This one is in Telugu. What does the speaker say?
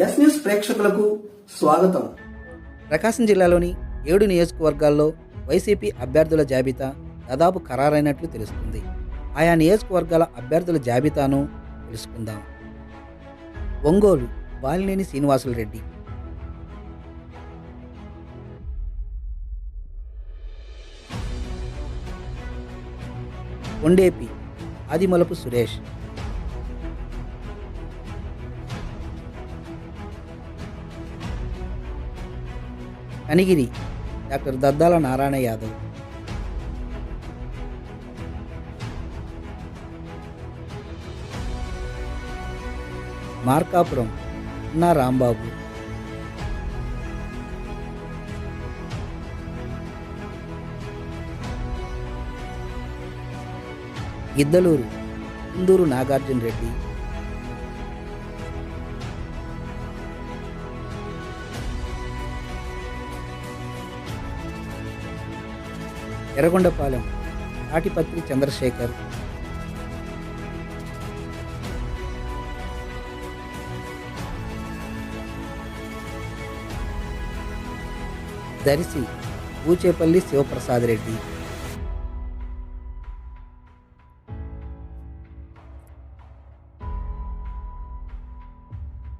ఎస్ న్యూస్ ప్రేక్షకులకు స్వాగతం. ప్రకాశం జిల్లాలోని ఏడు నియోజకవర్గాల్లో వైసీపీ అభ్యర్థుల జాబితా దాదాపు ఖరారైనట్లు తెలుస్తుంది. ఆయా నియోజకవర్గాల అభ్యర్థుల జాబితాను తెలుసుకుందాం. ఒంగోలు బాలినేని శ్రీనివాసులు రెడ్డి. కొండేపి ఆదిమలపు సురేష్. కనిగిరి. డాక్టర్ దద్దాల నారాయణ యాదవ్. మార్కాపురం నా రాంబాబు. గిద్దలూరు ఇందూరు నాగార్జున రెడ్డి ఎర్రగొండపాలెం తాటిపత్రి చంద్రశేఖర్. దరిసి పూచేపల్లి శివప్రసాద్ రెడ్డి.